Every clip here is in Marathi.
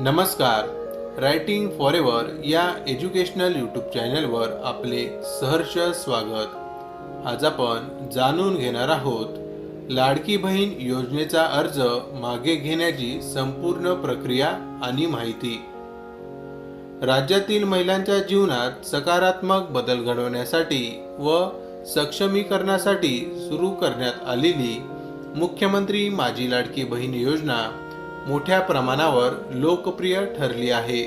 नमस्कार. रायटिंग फॉर एव्हर या एज्युकेशनल यूट्यूब चॅनलवर आपले सहर्ष स्वागत. आज आपण जाणून घेणार आहोत लाडकी बहीण योजनेचा अर्ज मागे घेण्याची संपूर्ण प्रक्रिया आणि माहिती. राज्यातील महिलांच्या जीवनात सकारात्मक बदल घडवण्यासाठी व सक्षमीकरणासाठी सुरू करण्यात आलेली मुख्यमंत्री माझी लाडकी बहीण योजना मोठ्या प्रमाणावर लोकप्रिय ठरली आहे.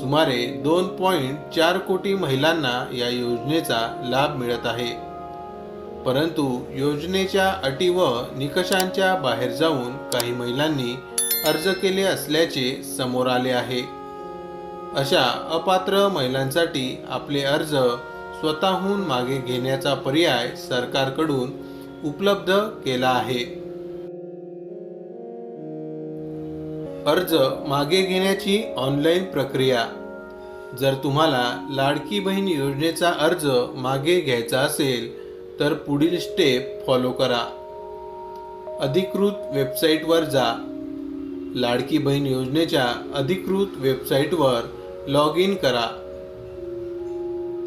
सुमारे दोन पॉईंट चार कोटी महिलांना या योजनेचा लाभ मिळत आहे. परंतु योजनेच्या अटी व निकषांच्या बाहेर जाऊन काही महिलांनी अर्ज केले असल्याचे समोर आले आहे. अशा अपात्र महिलांसाठी आपले अर्ज स्वतःहून मागे घेण्याचा पर्याय सरकारकडून उपलब्ध केला आहे. अर्ज मागे घेण्याची ऑनलाईन प्रक्रिया. जर तुम्हाला लाडकी बहीण योजनेचा अर्ज मागे घ्यायचा असेल तर पुढील स्टेप फॉलो करा. अधिकृत वेबसाईटवर जा. लाडकी बहीण योजनेच्या अधिकृत वेबसाईटवर लॉग इन करा.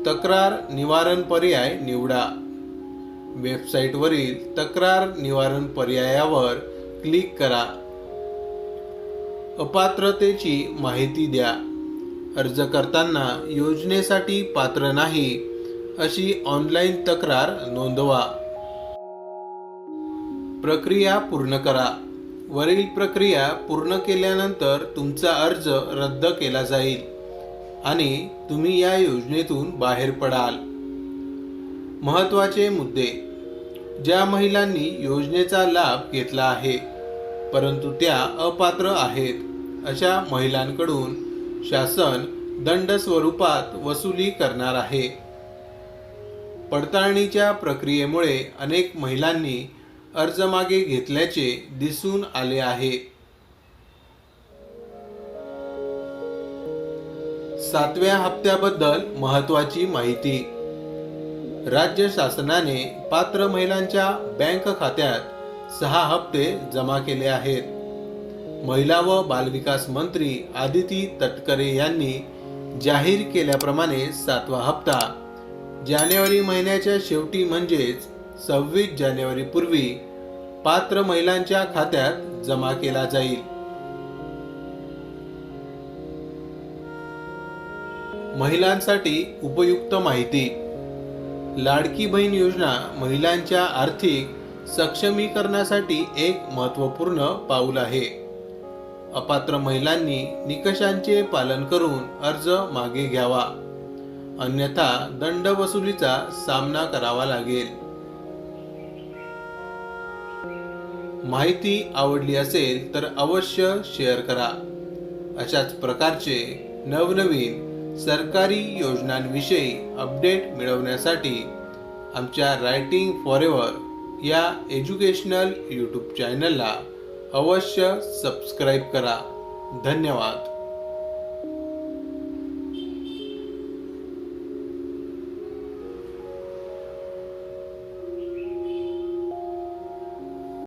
तक्रार निवारण पर्याय निवडा. वेबसाईटवरील तक्रार निवारण पर्यायावर क्लिक करा. अपात्रतेची माहिती द्या. अर्ज करताना योजनेसाठी पात्र नाही अशी ऑनलाईन तक्रार नोंदवा. प्रक्रिया पूर्ण करा. वरील प्रक्रिया पूर्ण केल्यानंतर तुमचा अर्ज रद्द केला जाईल आणि तुम्ही या योजनेतून बाहेर पडाल. महत्त्वाचे मुद्दे. ज्या महिलांनी योजनेचा लाभ घेतला आहे परंतु त्या अपात्र आहेत. अशा महिलांकडून शासन दंड स्वरूपात वसुली करणार आहे. पडताळणीच्या प्रक्रियेमुळे अनेक महिलांनी अर्ज मागे घेतल्याचे दिसून आले आहे. सातव्या हप्त्याबद्दल महत्वाची माहिती. राज्य शासनाने पात्र महिलांच्या बँक खात्यात सहा हप्ते जमा केले आहेत. महिला व बालविकास मंत्री आदिती तटकरे यांनी जाहीर केल्याप्रमाणे सातवा हप्ता. जानेवारी महिन्याच्या शेवटी म्हणजेच सव्वीस जानेवारीपूर्वी पात्र महिलांच्या खात्यात जमा केला जाईल. महिलांसाठी उपयुक्त माहिती. लाडकी बहीण योजना महिलांच्या आर्थिक सक्षमीकरणासाठी एक महत्त्वपूर्ण पाऊल आहे. अपात्र महिलांनी निकषांचे पालन करून अर्ज मागे घ्यावा. अन्यथा दंड वसुलीचा सामना करावा लागेल. माहिती आवडली असेल तर अवश्य शेअर करा. अशाच प्रकारचे नवनवीन सरकारी योजनांविषयी अपडेट मिळवण्यासाठी आमच्या रायटिंग फॉर एव्हर या एज्युकेशनल यूट्यूब चॅनलला अवश्य सबस्क्राईब करा. धन्यवाद.